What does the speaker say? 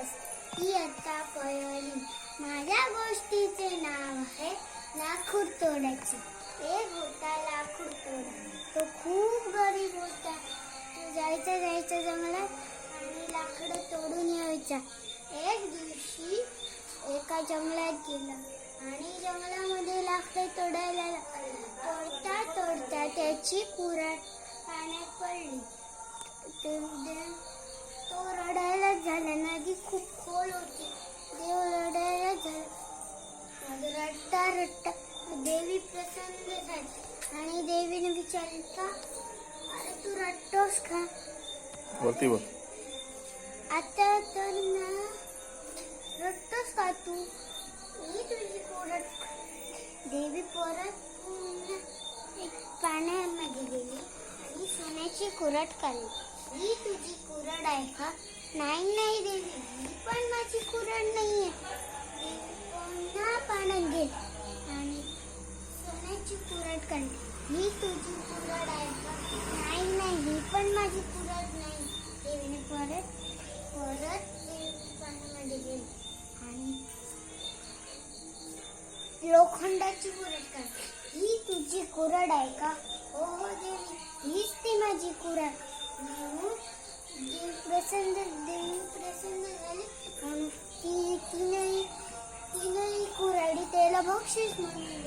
दिवस इयत्ता पहिली माझ्या गोष्टीचे नाव आहे लाकूड तोडायची. एक होता लाकूड तोडा. तो खूप गरीब होता. तो जायचा जायचा जंगलात आणि लाकडं तोडून यायचा. एक दिवशी एका जंगलात गेला आणि जंगलामध्ये लाकडं तोडायला तोडता तोडता त्याची कुऱ्हाड पाण्यात पडली. तो रडायलाच झाला ना. नदी खूप खोल होती. देव रडायला झाला. रडता रडता देवी प्रसन्न झाली. आणि देवीने विचारले का? अरे तू रडतोस का? वरती वर. आता तर ना रडतोस का तू? मी तुझी कुरड देवी परत एक पाण्यामध्ये गेली आणि सोन्याची कुरड काढली. ही तुझी कुरड आहे का? नाही नाही देवी पण माझी कुरड नाहीये. आहे पुन्हा पाण्यात गेली आणि सोन्याची कुरड काढली ही तुझी कुरड आहे. का नाही नाही ही पण माझी कुरड नाही. देवीने परत परत देवी पाण्यामध्ये गेली आणि लोखंडाची कुरड काढली ही तुझी कुरड आहे का? हो हो देवी. हीच ती माझी कुरड देव प्रसन्न देवी प्रसन्न झाली म्हणून ती तिने तिने कुऱ्हाडी त्याला बक्षीस म्हणून